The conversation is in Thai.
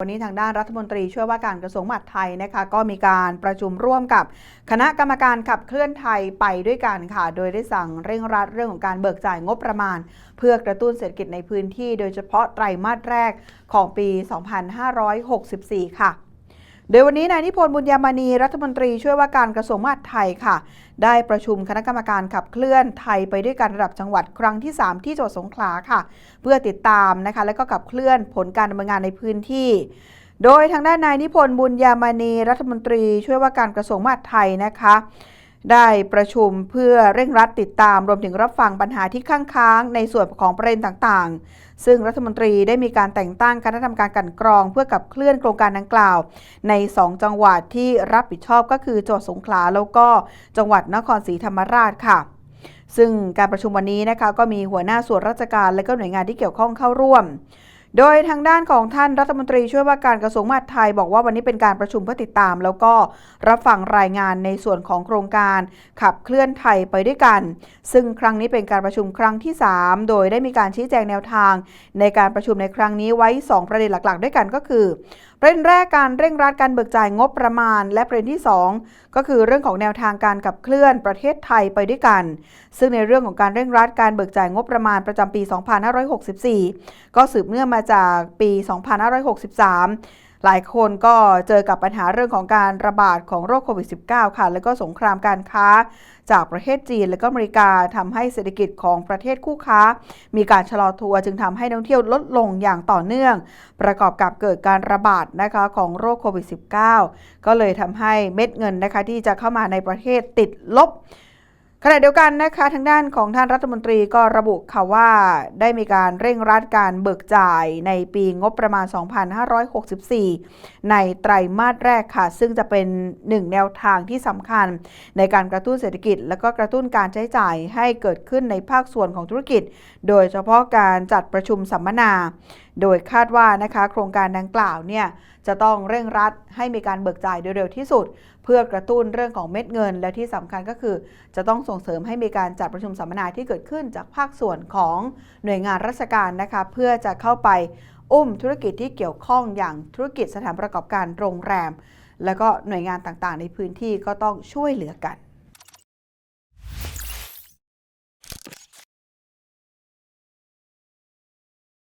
วันนี้ทางด้านรัฐมนตรีช่วยว่าการกระทรวงมหาดไทยนะคะก็มีการประชุมร่วมกับ คณะกรรมการขับเคลื่อนไทยไปด้วยกันค่ะ โดยได้สั่งเร่งรัดเรื่องของการเบิกจ่ายงบประมาณ เพื่อกระตุ้นเศรษฐกิจในพื้นที่ โดยเฉพาะไตรมาสแรกของปี 2564 ค่ะ โดยวันนี้นายนิพนธ์บุญยามณีรัฐมนตรีช่วยว่าการกระทรวงมหาดไทยค่ะ ได้ประชุมคณะกรรมการขับเคลื่อนไทยไปด้วยกันระดับจังหวัดครั้งที่ 3 ที่จังหวัดสงขลาค่ะ เพื่อติดตามนะคะและก็ขับเคลื่อนผลการดำเนินงานในพื้นที่โดยทางด้านนายนิพนธ์บุญยามณีรัฐมนตรีช่วยว่าการกระทรวงมหาดไทยนะคะ ได้ประชุมเพื่อเร่งรัดติดตามรวมถึงรับฟังปัญหาที่ข้างค้างในส่วนของประเด็นต่างๆ ซึ่งรัฐมนตรีได้มีการแต่งตั้งคณะกรรมการกันกรอง เพื่อกับเคลื่อนโครงการดังกล่าว ใน 2 จังหวัดที่รับผิดชอบก็คือจังหวัดสงขลาแล้วก็จังหวัดนครศรีธรรมราชค่ะ ซึ่งการประชุมวันนี้นะคะก็มีหัวหน้าส่วนราชการและก็หน่วยงานที่เกี่ยวข้องเข้าร่วม โดยทางด้านของท่านรัฐมนตรีช่วยว่าการกระทรวงมหาดไทย บอกว่าวันนี้เป็นการประชุมเพื่อติดตาม แล้วก็รับฟังรายงานในส่วนของโครงการขับเคลื่อนไทยไปด้วยกัน ซึ่งครั้งนี้เป็นการประชุมครั้งที่ 3 โดยได้มีการชี้แจงแนวทาง ในการประชุมในครั้งนี้ไว้ 2 ประเด็นหลักๆ ด้วยกันก็คือประเด็นแรกการเร่งรัดการเบิกจ่ายงบประมาณ และประเด็นที่ 2 ก็คือเรื่องของแนวทางการขับเคลื่อนประเทศไทยไปด้วยกัน ซึ่งในเรื่องของการเร่งรัดการเบิกจ่ายงบประมาณประจำปี 2564 ก็สืบเนื่องมาจากปี 2563 หลายคนก็เจอกับปัญหาเรื่องของการระบาดของโรคโควิด -19 ค่ะ แล้วก็สงครามการค้าจากประเทศจีน และก็อเมริกาทำให้เศรษฐกิจของประเทศคู่ค้า มีการชะลอตัวจึงทำให้นักท่องเที่ยวลดลงอย่างต่อเนื่อง ประกอบกับเกิดการระบาดนะคะของโรคโควิด -19 ก็เลยทำให้เม็ดเงินนะคะที่จะเข้ามาในประเทศติดลบ ขณะเดียวกันนะคะทางด้านของท่านรัฐมนตรีก็ระบุค่ะว่าได้มีการเร่งรัดการเบิกจ่ายในปีงบประมาณ 2564 ในไตรมาสแรกค่ะ ซึ่งจะเป็นหนึ่งแนวทางที่สำคัญ ในการกระตุ้นเศรษฐกิจ และก็กระตุ้นการใช้จ่ายให้เกิดขึ้นในภาคส่วนของธุรกิจ โดยเฉพาะการจัดประชุมสัมมนา โดยคาดว่านะคะโครงการดังกล่าวเนี่ยจะต้องเร่งรัดให้มีการเบิกจ่ายโดยเร็วที่สุด เพื่อกระตุ้นเรื่องของเม็ดเงินและที่สำคัญก็คือจะต้องส่งเสริมให้มีการจัดประชุมสัมมนาที่เกิดขึ้นจากภาคส่วนของหน่วยงานราชการนะคะเพื่อจะเข้าไปอุ้มธุรกิจที่เกี่ยวข้องอย่างธุรกิจสถานประกอบการโรงแรม และก็หน่วยงานต่างๆ ในพื้นที่ก็ต้องช่วยเหลือกัน